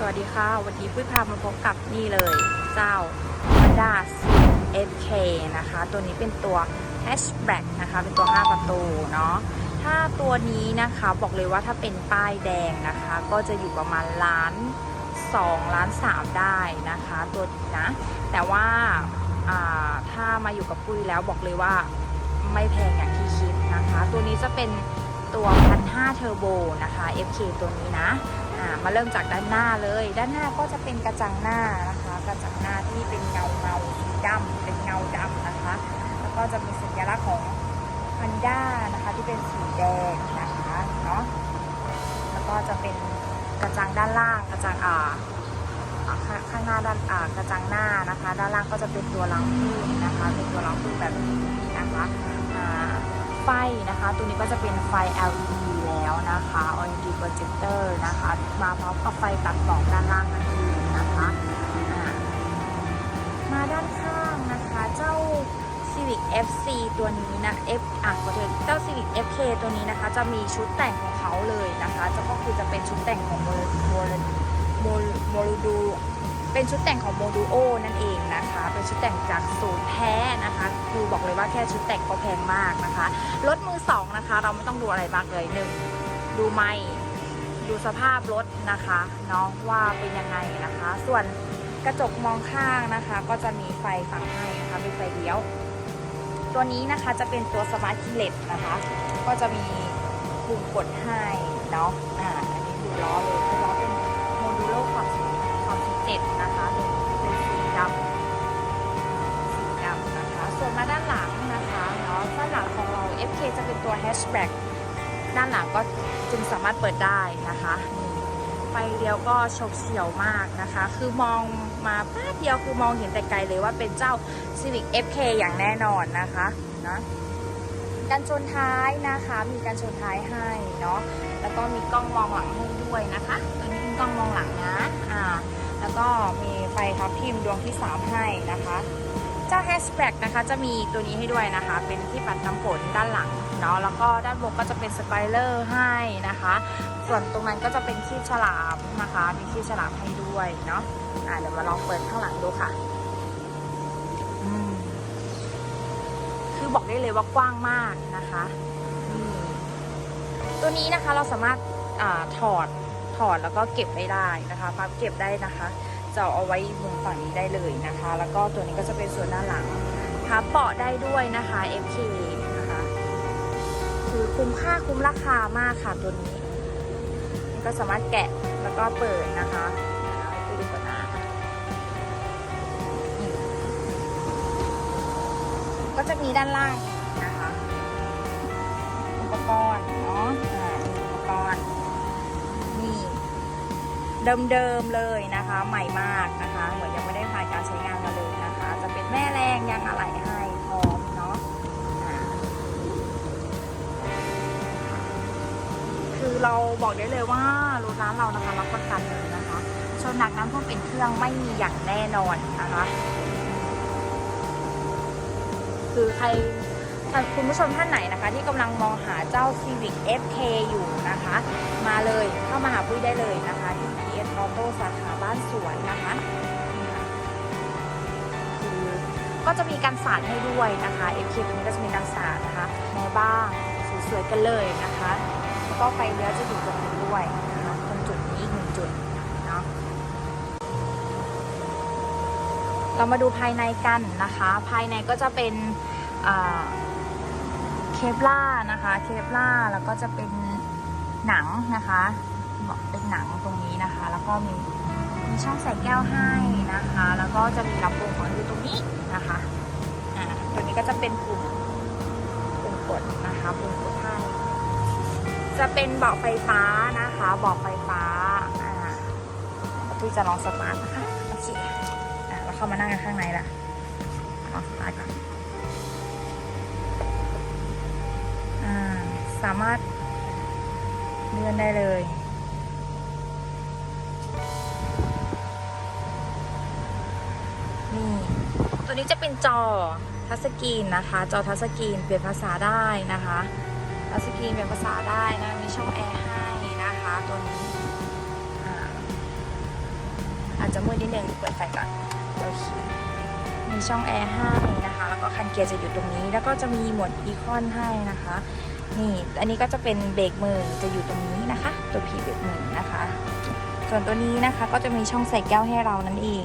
สวัสดีค่ะ วันนี้ปุ้ยพามาพบกับนี่เลยเจ้า Honda FK นะคะ ตัวนี้เป็นตัว hatchback นะคะ เป็นตัว 5 ประตูเนาะถ้าตัวนี้นะคะบอกเลยว่าถ้าเป็นป้ายแดงนะคะ ก็จะอยู่ประมาณล้าน2ล้าน3ได้นะคะ ตัวนี้นะ แต่ว่าาถ้ามาอยู่กับปุ้ยแล้วบอกเลยว่าไม่แพงอย่างที่คิดนะคะ ตัวนี้จะเป็นตัว1,500เทอร์โบนะคะ FK ตัวนี้นะ มาเริ่มจากด้านหน้าเลย ด้านหน้าก็จะเป็นกระจังหน้านะคะ กระจังหน้าที่เป็นเงาเงาสีดำเป็นเงาดำนะคะ แล้วก็จะมีสัญลักษณ์ของ Honda นะคะที่เป็นสีแดงนะคะเนาะแล้วก็จะเป็นกระจังด้านล่างกระจังอ่าข้างหน้าด้านอ่ากระจังหน้านะคะ ด้านล่างก็จะเป็นตัวรังพึ่งนะคะ เป็นตัวรังพึ่งแบบนี้นะคะ ไฟนะคะ ตัวนี้ก็จะเป็นไฟ LED แล้วนะคะ LED projector นะคะ มาพร้อมกับไฟตัดหมอกด้านล่างนั่นเองนะคะ มาด้านข้างนะคะ เจ้า Civic FC ตัวนี้นะ F อะขอโทษเจ้า Civic FK ตัวนี้นะคะ จะมีชุดแต่งของเขาเลยนะคะ จะก็คือจะเป็นชุดแต่งของโมโมโมโมดู เป็นชุดแต่งของโมดูโอนั่นเองนะคะ เป็นชุดแต่งจากศูนย์แท้นะคะคือบอกเลยว่าแค่ชุดแต่งก็แพงมากนะคะรถมือสองนะคะ เราไม่ต้องดูอะไรมากเลยหนึ่งดูไม่ดูสภาพรถนะคะเนาะว่าเป็นยังไงนะคะ ส่วนกระจกมองข้างนะคะ ก็จะมีไฟฝั่งให้นะคะเป็นไฟเลี้ยว ตัวนี้นะคะจะเป็นตัวสมาร์ทคีเลตนะคะ ก็จะมีปุ่มกดให้เนาะอ่าอันนี้ดูล้อเลย เป็นตัว hatchback ด้านหลังก็จึงสามารถเปิดได้นะคะไฟเลี้ยวก็ฉกเฉี่ยวมากนะคะ คือมองมาแป๊บเดียวคือมองเห็นแต่ไกลเลยว่าเป็นเจ้า Civic FK อย่างแน่นอนนะคะนะกันชนท้ายนะคะ มีกันชนท้ายให้เนาะแล้วก็มีกล้องมองหลังให้ด้วยนะคะตัวนี้เป็นกล้องมองหลังนะอ่าแล้วก็มีไฟทับทิมดวงที่ 3 ให้นะคะ เจ้าแฮชแบ็กนะคะจะมีตัวนี้ให้ด้วยนะคะ เป็นที่ปัดน้ำฝนด้านหลัง เนาะแล้วก็ด้านบนก็จะเป็นสไปเลอร์ให้นะคะ ส่วนตรงนั้นก็จะเป็นขี้ฉลามนะคะ มีขี้ฉลามให้ด้วยเนาะอ่าเดี๋ยวมาลองเปิดข้างหลังดูค่ะคือบอกได้เลยว่ากว้างมากนะคะนี่ตัวนี้นะคะเราสามารถอาถอดถอดแล้วก็เก็บไได้นะคะพับเก็บได้นะคะจะเอาไว้มุมฝั่งนี้ได้เลยนะคะ แล้วก็ตัวนี้ก็จะเป็นส่วนด้านหลังพับเบาะได้ด้วยนะคะ FK คือคุ้มค่าคุ้มราคามากค่ะตัวนี้ ก็สามารถแกะแล้วก็เปิดนะคะเดี๋ยวเราให้ดูก่อนนะก็จะมีด้านล่างนะคะ อุปกรณ์เนาะอ่าอุปกรณ์นี่เดิมๆเลยนะคะ ใหม่มากนะคะ เหมือนยังไม่ได้ผ่านการใช้งานมาเลยนะคะ จะเป็นแม่แรงยางอะไหล่ให้ คือเราบอกได้เลยว่ารถร้านเรานะคะรับประกันเลยนะคะชนหนักน้ำท่วมเป็นเครื่องไม่มีอย่างแน่นอนนะคะ คือใครคุณผู้ชมท่านไหนนะคะ ที่กำลังมองหาเจ้า Civic FK อยู่นะคะ มาเลยเข้ามาหาปุ้ยได้เลยนะคะที่ PS Auto สาขาบ้านสวนนะคะคือก็จะมีการสาดให้ด้วยนะคะ FK ตรงนี้ก็จะมีการสาดนะคะในบ้างสวยๆกันเลยนะคะ ก็ไฟเลี้ยวจะอยู่ตรงนี้ด้วยนะคะตรงจุดนี้อีกหนึ่งจุดเนาะเรามาดูภายในกันนะคะ ภายในก็จะเป็นเคปล่านะคะเคปล่าแล้วก็จะเป็นหนังนะคะเป็นหนังตรงนี้นะคะ แล้วก็มีมีช่องใส่แก้วให้นะคะ แล้วก็จะมีลำโพงของอยู่ตรงนี้นะคะอ่าตัวนี้ก็จะเป็นปุ่มปุ่มกดนะคะปุ่มกดให้ จะเป็นเบาะไฟฟ้านะคะเบาะไฟฟ้าอ่าที่จะลองสตาร์ทนะคะโอเคอะเราเข้ามานั่งกันข้างในละเอาสตาร์ทก่อนอ่าสามารถเลื่อนได้เลยนี่ตัวนี้จะเป็นจอทัชสกรีนนะคะ จอทัชสกรีนเปลี่ยนภาษาได้นะคะ ทัชสกรีนเปลี่ยนภาษาได้นะ มีช่องแอร์ให้นะคะตัวนี้อาจจะมืดนิดนึงเปิดไฟก่อนโอเคมีช่องแอร์ให้นะคะ แล้วก็คันเกียร์จะอยู่ตรงนี้ แล้วก็จะมีหมวดอีคอนให้นะคะ นี่ อันนี้ก็จะเป็นเบรกมือจะอยู่ตรงนี้นะคะ ตัวพีเบรกมือนะคะ ส่วนตัวนี้นะคะก็จะมีช่องใส่แก้วให้เรานั่นเอง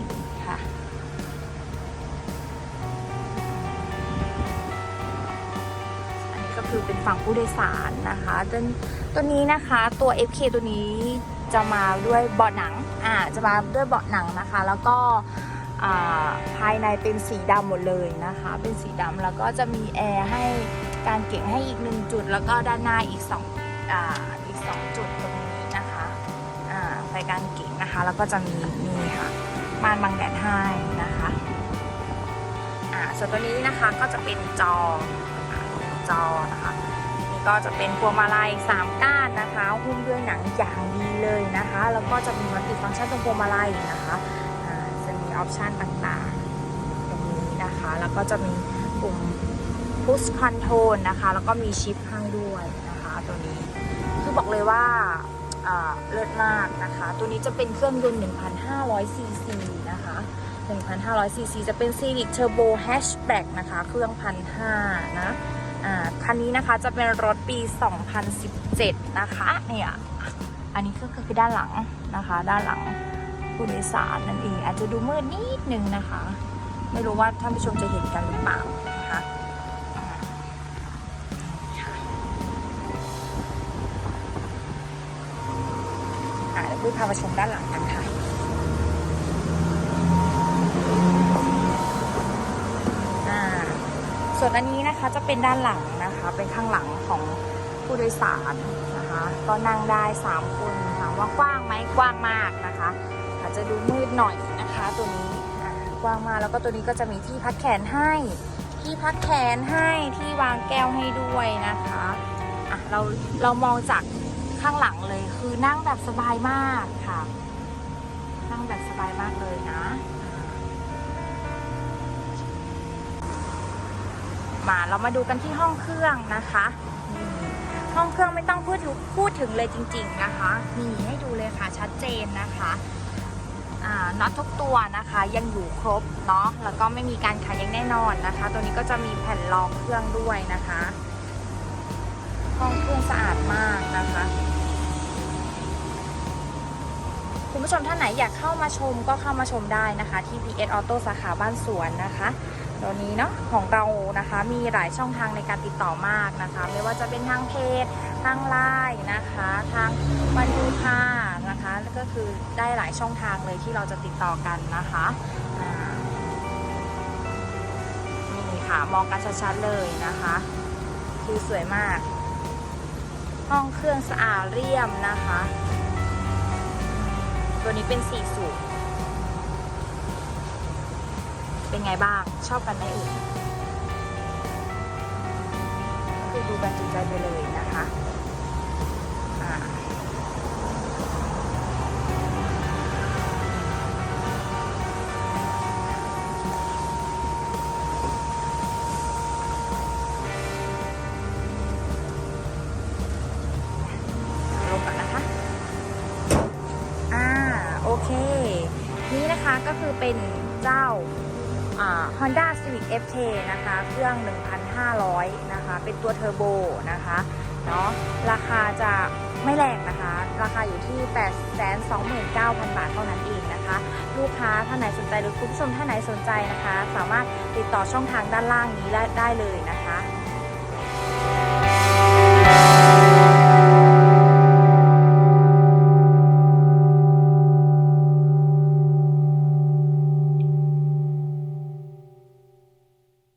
คือเป็นฝั่งผู้โดยสารนะคะตัวตัวนี้นะคะตัว FK ตัวนี้จะมาด้วยเบาะหนังอ่าจะมาด้วยเบาะหนังนะคะ แล้วก็อ่าภายในเป็นสีดำหมดเลยนะคะ เป็นสีดำแล้วก็จะมีแอร์ให้การเก่งให้อีกหนึ่งจุด แล้วก็ด้านหน้าอีกสองอ่าอีกสองจุดตรงนี้นะคะอ่าไฟการเก่งนะคะ แล้วก็จะมีนี่ค่ะม่านบังแดดให้นะคะอ่าส่วนตัวนี้นะคะก็จะเป็นจอ จอนะคะนี่ก็จะเป็นพวงมาลัย3ก้านนะคะหุ้มด้วยหนังอย่างดีเลยนะคะ แล้วก็จะมีมัลติฟังก์ชันตรงพวงมาลัยนะคะจะมีออปชันต่างๆตรงนี้นะคะ แล้วก็จะมีปุ่ม push control นะคะ แล้วก็มีชิปให้ด้วยนะคะตัวนี้คือบอกเลยว่าอ่าเลิศมากนะคะ ตัวนี้จะเป็นเครื่องยนต์ 1,500 ซีซีนะคะ 1,500 ซีซีจะเป็น Civic Turbo Hatchback นะคะ เครื่อง 1,500นะ อ่าคันนี้นะคะจะเป็นรถปี 2017 นะคะเนี่ยอันนี้ก็คือด้านหลังนะคะ ด้านหลังผู้โดยสารนั่นเองอาจจะดูมืดนิดนึงนะคะ ไม่รู้ว่าท่านผู้ชมจะเห็นกันหรือเปล่านะคะอ่าค่ะเดี๋ยวพามาชมด้านหลังกันค่ะ อ่า ส่วนอันนี้นะคะจะเป็นด้านหลังนะคะ เป็นข้างหลังของผู้โดยสารนะคะ ก็นั่งได้3คนถามว่ากว้างไหมกว้างมากนะคะ อาจจะดูมืดหน่อยนะคะ ตัวนี้กว้างมากแล้วก็ตัวนี้ก็จะมีที่พักแขนให้ที่พักแขนให้ที่วางแก้วให้ด้วยนะคะอะเราเรามองจากข้างหลังเลยคือนั่งแบบสบายมากค่ะ นั่งแบบสบายมากเลยนะ มาเรามาดูกันที่ห้องเครื่องนะคะ ห้องเครื่องไม่ต้องพูดถึงพูดถึงเลยจริง ๆนะคะนี่ให้ดูเลยค่ะชัดเจนนะคะน็อตทุกตัวนะคะ ยังอยู่ครบเนาะแล้วก็ไม่มีการขายยังแน่นอนนะคะ ตัวนี้ก็จะมีแผ่นรองเครื่องด้วยนะคะห้องเครื่องสะอาดมากนะคะคุณผู้ชมท่านไหนอยากเข้ามาชมก็เข้ามาชมได้นะคะ ที่ PS Auto สาขาบ้านสวนนะคะ ตัวนี้เนาะของเรานะคะมีหลายช่องทางในการติดต่อมากนะคะ ไม่ว่าจะเป็นทางเพจทางไลน์นะคะทางบันดูคานะคะแล้วก็คือได้หลายช่องทางเลยที่เราจะติดต่อกันนะคะนี่ค่ะมองกันชัดๆเลยนะคะ คือสวยมาก ห้องเครื่องสะอาดเรียมนะคะ ตัวนี้เป็นสี่สูบ เป็นไงบ้าง ชอบกันไหมเอ่ยก็คือดูกันจุใจไปเลยนะคะอ่าลงก่อนนะคะอ่าโอเค นี่นะคะก็คือเป็นเจ้า Honda Civic FK นะคะ เครื่อง 1,500 นะคะ เป็นตัวเทอร์โบนะคะเนาะราคาจะไม่แรงนะคะ ราคาอยู่ที่ 829,000 บาทเท่านั้นเองนะคะ ลูกค้าท่านไหนสนใจหรือคุณผู้ชมท่านไหนสนใจนะคะ สามารถติดต่อช่องทางด้านล่างนี้ได้เลยนะคะ